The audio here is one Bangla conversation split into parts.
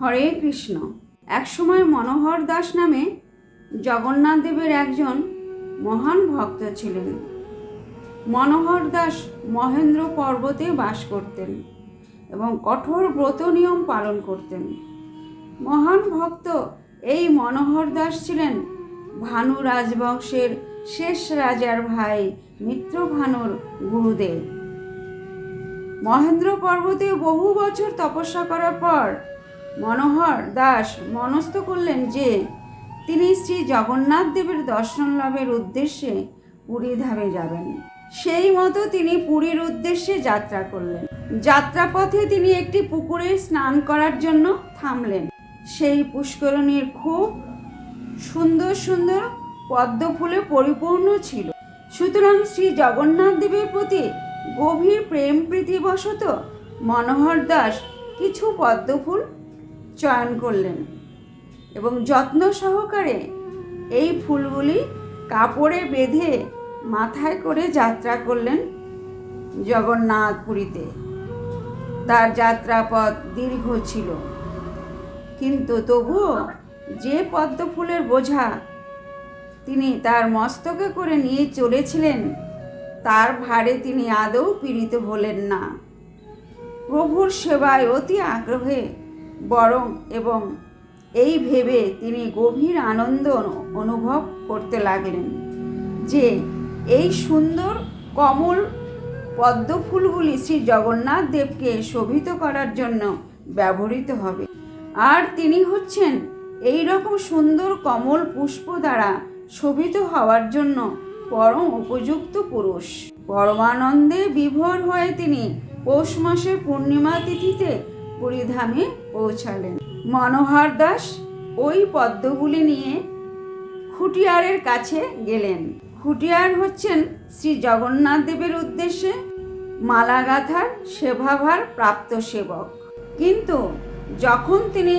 হরে কৃষ্ণ। একসময় মনোহর দাস নামে জগন্নাথ দেবের একজন মহান ভক্ত ছিলেন। মনোহর দাস মহেন্দ্র পর্বতে বাস করতেন এবং কঠোর ব্রত নিয়ম পালন করতেন। মহান ভক্ত এই মনোহর দাস ছিলেন ভানু রাজবংশের শেষ রাজার ভাই মিত্র ভানুর গুরুদেব। মহেন্দ্র পর্বতে বহু বছর তপস্যা করার পর মনোহর দাস মনস্থ করলেন যে, তিনি শ্রী জগন্নাথ দেবের দর্শন লাভের উদ্দেশ্যে পুরী ধামে যাবেন। সেই মতো তিনি পুরীর উদ্দেশ্যে যাত্রা করলেন। যাত্রাপথে তিনি একটি পুকুরে স্নান করার জন্য থামলেন। সেই পুষ্করণীর খুব সুন্দর সুন্দর পদ্ম ফুলে পরিপূর্ণ ছিল। সুতরাং শ্রী জগন্নাথ দেবের প্রতি গভীর প্রেম প্রীতিবশত মনোহর দাস কিছু পদ্মফুল চয়ন করলেন এবং যত্ন সহকারে এই ফুলগুলি কাপড়ে বেঁধে মাথায় করে যাত্রা করলেন জগন্নাথ পুরীতে তার যাত্রাপথ দীর্ঘ ছিল। কিন্তু তবুও যে পদ্ম ফুলের বোঝা তিনি তার মস্তকে করে নিয়ে চলেছিলেন, তার ভারে তিনি আদৌ পীড়িত হলেন না। প্রভুর সেবায় অতি আগ্রহে বরং এবং এই ভেবে তিনি গভীর আনন্দ অনুভব করতে লাগলেন যে এই সুন্দর কমল পদ্মফুলগুলি শ্রী জগন্নাথ দেবকে শোভিত করার জন্য ব্যবহৃত হবে। আর তিনি হচ্ছেন এই রকম সুন্দর কমল পুষ্প দ্বারা শোভিত হওয়ার জন্য পরম উপযুক্ত পুরুষ। পরমানন্দে বিভোর হয়ে তিনি পৌষ মাসের পূর্ণিমা তিথিতে পুরীধামে পৌঁছালেন। মনোহর দাস ওই পদ্মগুলি নিয়ে খুটিয়ারের কাছে গেলেন। খুটিয়ার হচ্ছেন শ্রী জগন্নাথ দেবের উদ্দেশ্যে মালা গাঁথার সেবাভার প্রাপ্ত সেবক। কিন্তু যখন তিনি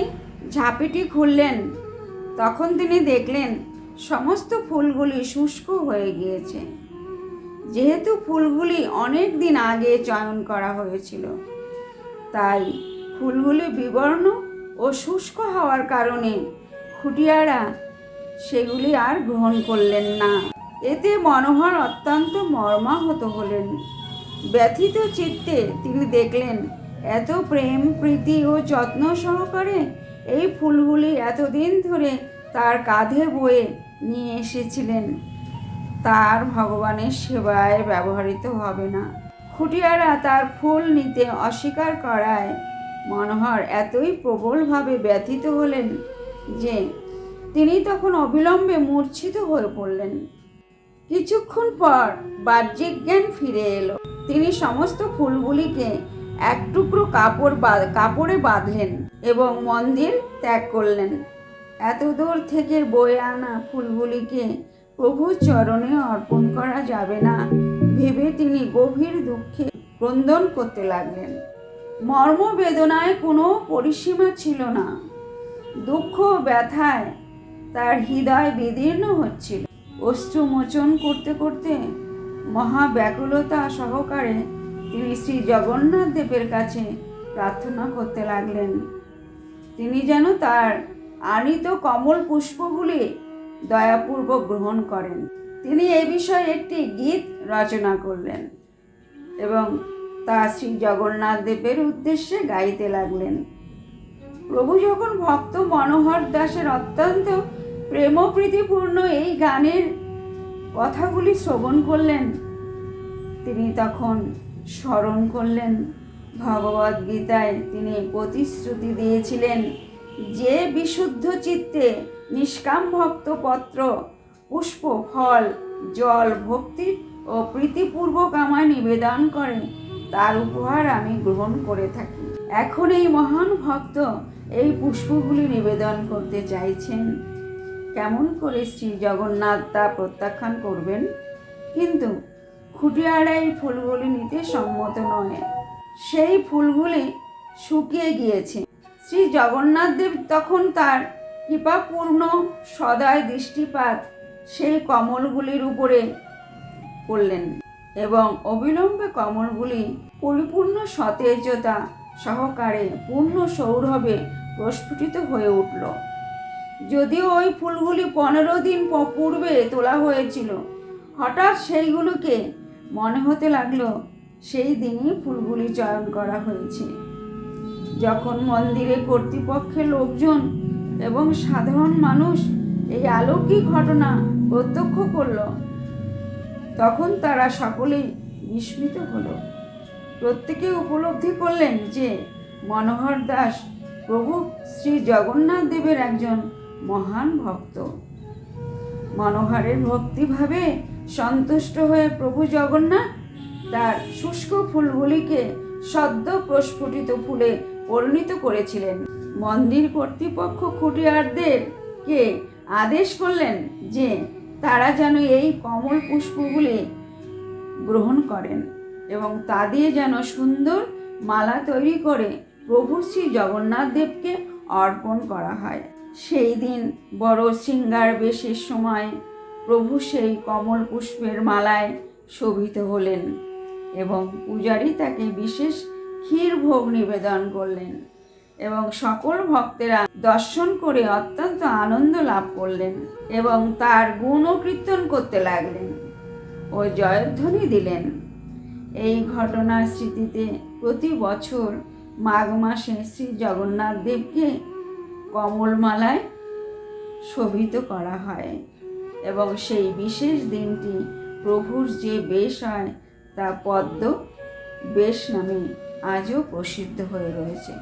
ঝাঁপিটি খুললেন, তখন তিনি দেখলেন সমস্ত ফুলগুলি শুষ্ক হয়ে গিয়েছে। যেহেতু ফুলগুলি অনেক দিন আগে চয়ন করা হয়েছিল, তাই ফুলগুলি বিবর্ণ ও শুষ্ক হওয়ার কারণে খুটিয়ারা সেগুলি আর গ্রহণ করলেন না। এতে মনোহর অত্যন্ত মর্মাহত হলেন। ব্যথিত চিত্তে তিনি দেখলেন, এত প্রেম, প্রীতি ও যত্ন সহকারে এই ফুলগুলি এতদিন ধরে তার কাঁধে বয়ে নিয়ে এসেছিলেন। তার ভগবানের সেবায় ব্যবহৃত হবে না। খুটিয়ারা তার ফুল নিতে অস্বীকার করায় মনোহর এতই প্রবলভাবে ব্যথিত হলেন যে তিনি তখন অবিলম্বে মূর্ছিত হয়ে পড়লেন। কিছুক্ষণ পর বাহ্যিক জ্ঞান ফিরে এলো। তিনি সমস্ত ফুলগুলিকে এক টুকরো কাপড় কাপড়ে বাঁধলেন এবং মন্দির ত্যাগ করলেন। এত দূর থেকে বয়ে আনা ফুলগুলিকে প্রভুর চরণে অর্পণ করা যাবে না, ভেবে তিনি গভীর দুঃখে ক্রন্দন করতে লাগলেন। মর্ম বেদনায় কোনো পরিসীমা ছিল না। দুঃখ ব্যথায় তার হৃদয় বিদীর্ণ হচ্ছিল। অশ্রু মোচন করতে করতে মহা ব্যাকুলতা সহকারে তিনি শ্রী জগন্নাথ দেবের কাছে প্রার্থনা করতে লাগলেন। তিনি যেন তার আনিত কমল পুষ্পগুলি দয়াপূর্বক গ্রহণ করেন। তিনি এ বিষয়ে একটি গীত রচনা করলেন এবং তা শ্রী জগন্নাথ দেবের উদ্দেশ্যে গাইতে লাগলেন। প্রভু যখন ভক্ত মনোহর দাসের অত্যন্ত প্রেমপ্রীতিপূর্ণ এই গানের কথাগুলি শ্রবণ করলেন, তিনি তখন স্মরণ করলেন ভগবদ গীতায় তিনি প্রতিশ্রুতি দিয়েছিলেন, যে বিশুদ্ধ চিত্তে নিষ্কাম ভক্ত পত্র পুষ্প, ফল, জল, ভক্তি ও প্রীতিপূর্বক আমায় নিবেদন করে তার উপহার আমি গ্রহণ করে থাকি। এখন এই মহান ভক্ত এই পুষ্পগুলি নিবেদন করতে চাইছেন। কেমন করে শ্রী জগন্নাথ তা প্রত্যাখ্যান করবেন? কিন্তু খুঁটিয়ারা এই ফুলগুলি নিতে সম্মত নয়। সেই ফুলগুলি শুকিয়ে গিয়েছে। শ্রী জগন্নাথ দেব তখন তার কৃপাপূর্ণ সদয় দৃষ্টিপাত সেই কমলগুলির উপরে করলেন। এবং অবিলম্বে কমলগুলি পরিপূর্ণ সতেজতা সহকারে পূর্ণ সৌরভে প্রস্ফুটিত হয়ে উঠল। যদিও ওই ফুলগুলি পনেরো দিন পূর্বে তোলা হয়েছিল, হঠাৎ সেইগুলোকে মনে হতে লাগল সেই দিনই ফুলগুলি চয়ন করা হয়েছে। যখন মন্দিরে কর্তৃপক্ষের লোকজন এবং সাধারণ মানুষ এই অলৌকিক ঘটনা প্রত্যক্ষ করল তখন তারা সকলেই বিস্মিত হলো। প্রত্যেকে উপলব্ধি করলেন যে মনোহর দাস প্রভু শ্রী জগন্নাথ দেবের একজন মহান ভক্ত। মনোহরের ভক্তিভাবে সন্তুষ্ট হয়ে প্রভু জগন্নাথ তার শুষ্ক ফুলগুলিকে সদ্য প্রস্ফুটিত ফুলে পরিণত করেছিলেন। মন্দির কর্তৃপক্ষ খুঁটিয়ারদেরকে আদেশ করলেন যে তারা যেন এই কমল পুষ্পগুলি গ্রহণ করেন এবং তা দিয়ে যেন সুন্দর মালা তৈরি করে প্রভু শ্রী জগন্নাথ দেবকে অর্পণ করা হয়। সেই দিন বড় শৃঙ্গার বেশের সময় প্রভু সেই কমল পুষ্পের মালায় শোভিত হলেন এবং পূজারী তাকে বিশেষ ক্ষীর ভোগ নিবেদন করলেন। এবং সকল ভক্তেরা দর্শন করে অত্যন্ত আনন্দ লাভ করলেন এবং তার গুণ ও কীর্তন করতে লাগলেন ও জয়ধ্বনি দিলেন। এই ঘটনার স্মৃতিতে প্রতি বছর মাঘ মাসে শ্রী জগন্নাথ দেবকে কমলমালায় শোভিত করা হয় এবং সেই বিশেষ দিনটি প্রভুর যে বেশ হয় তা পদ্ম বেশ নামে আজও প্রসিদ্ধ হয়ে রয়েছে।